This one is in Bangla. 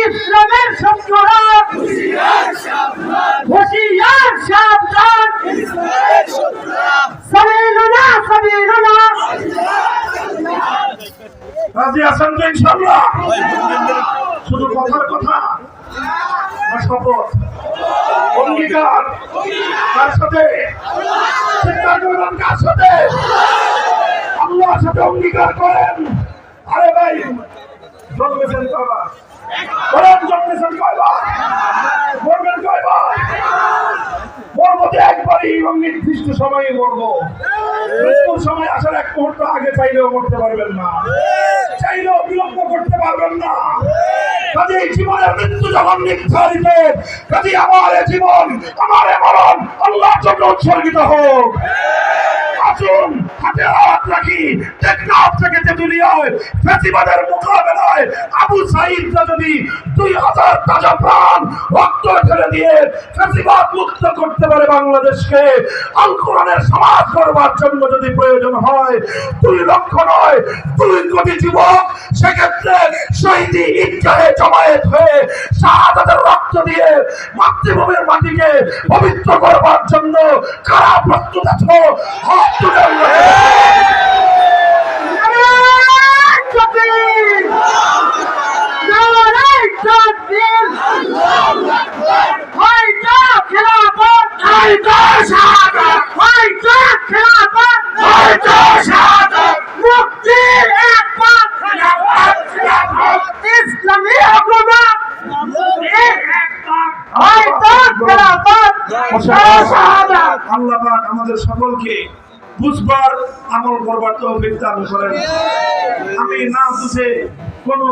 ইসলামের শত্রুরা হুঁশিয়ার সাবধান। সাবিলুনা সাবিলুনা রাজি আছেন তো ইনশাল্লাহ শুধু কথার কথা না, শপথ। অঙ্গীকার কার সাথে? চিন্তা সাথে? সাথে অঙ্গীকার করেন। আরে ভাই জন্মেছেন চাইলেও করতে পারবেন না। কাজে জীবনের মৃত্যু যখন নির্ধারিত কাজে আমার জীবন, আমার মরণ আল্লাহর জন্য উৎসর্গিত হোক। আসুন হাতে হাত রাখি। ফেসিবাদের মোকাবেলায় আবু যদি দুই হাজার তাজা প্রাণ রক্ত দিয়ে ফেসিবাদ মুক্ত করতে পারে বাংলাদেশকে। সমাজ করবার জন্য যদি প্রয়োজন হয়, দুই লক্ষ নয়, দুই কোটি যুবক, সেক্ষেত্রে শহীদি ঈদগাহে জমায়েত হয়ে শাহাদাতের রক্ত দিয়ে মাতৃভূমির মাটিকে পবিত্র করবার জন্য কারা প্রস্তুত আছো হাত তুলে আল্লাহকে আল্লাহ আমাদের সকলকে বুঝবার আমল করবার তো বিদ্যান করেন। আমি না বুঝে কোনো